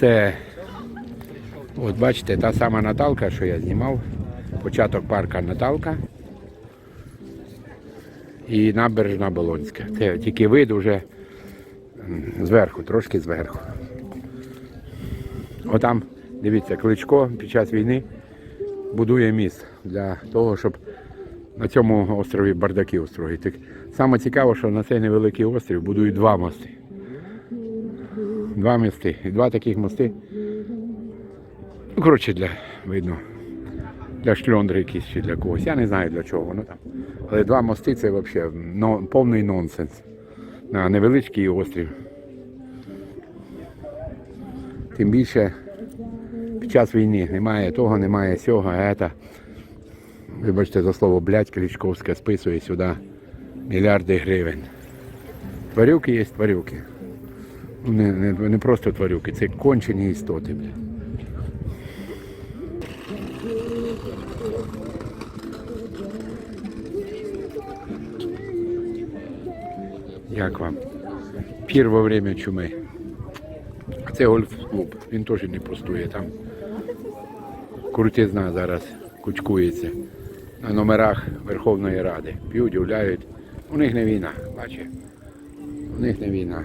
Це, от бачите, та сама Наталка, що я знімав. Початок парка Наталка. І набережна Болонська. Це тільки вид уже зверху, трошки зверху. Отам, дивіться, Кличко під час війни будує міст для того, щоб на цьому острові бардаки устроїти. Саме цікаво, що на цей невеликий острів будують два мости. Два мости. Два таких мости. Ну, коротше, для видно. Для шльондри якісь чи для когось. Я не знаю для чого воно там. Але два мости це взагалі но, повний нонсенс. На невеличкий острів. Тим більше під час війни немає того, немає сього, а це, вибачте за слово, блядь, Кличковська списує сюди мільярди гривень. Тварюки є тварюки. Не, не, не просто тварюки, це кончені істоти. Блядь. Як вам? Пір время чуми. А це гольф-клуб. Він теж не пустує там. Крутизна зараз кучкується на номерах Верховної Ради. П'ють, гуляють. У них не війна, бачиш? У них не війна.